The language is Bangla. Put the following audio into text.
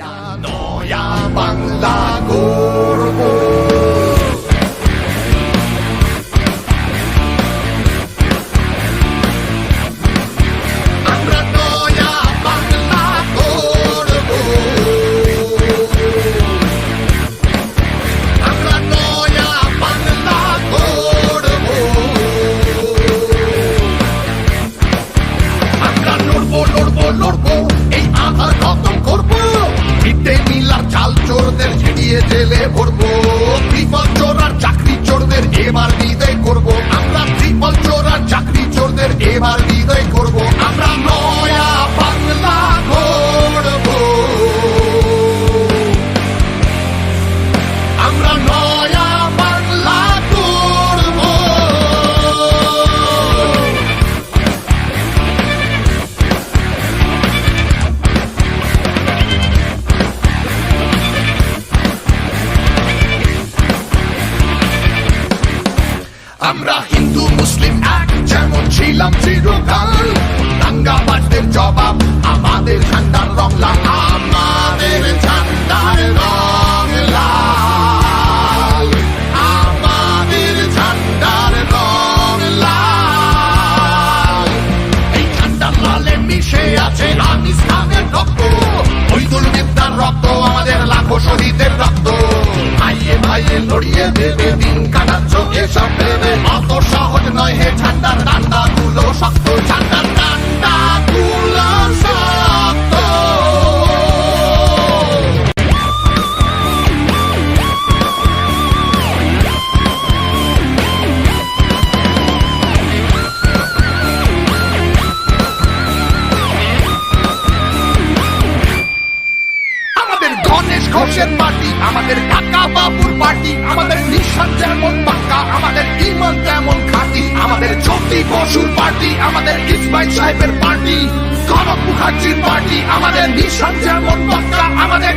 呀诺亚邦拉姑 teleportou. আমরা হিন্দু, মুসলিম এক, যেমন ছিলাম চিরকাল। দাঙ্গাবাজদের জবাব, আমাদের ঝান্ডার রং আমাদের ঝান্ডার রং লাল আমাদের ঝান্ডার রং লাল এই ঝান্ডার লালে মিশে আছে রাম ইসলামের রক্ত। ওই দুর্বৃত্তার রক্ত, আমাদের লাখো শহীদের রক্ত। ভাইয়ে ভাইয়ে লড়িয়ে দেবে দিন কাটাচ্ছ এসব গণেশ পার্টি আমাদের টাকা বাবুর পার্টি আমাদের নিঃশ্বাস যেমন পাক্কা আমাদের ইমান তেমন খাঁটি, আমাদের জ্যোতি বসুর পার্টি, আমাদের ইসমাইল সাহেবের পার্টি, কনক মুখার্জির পার্টি, আমাদের নিঃশ্বাস যেমন পাক্কা আমাদের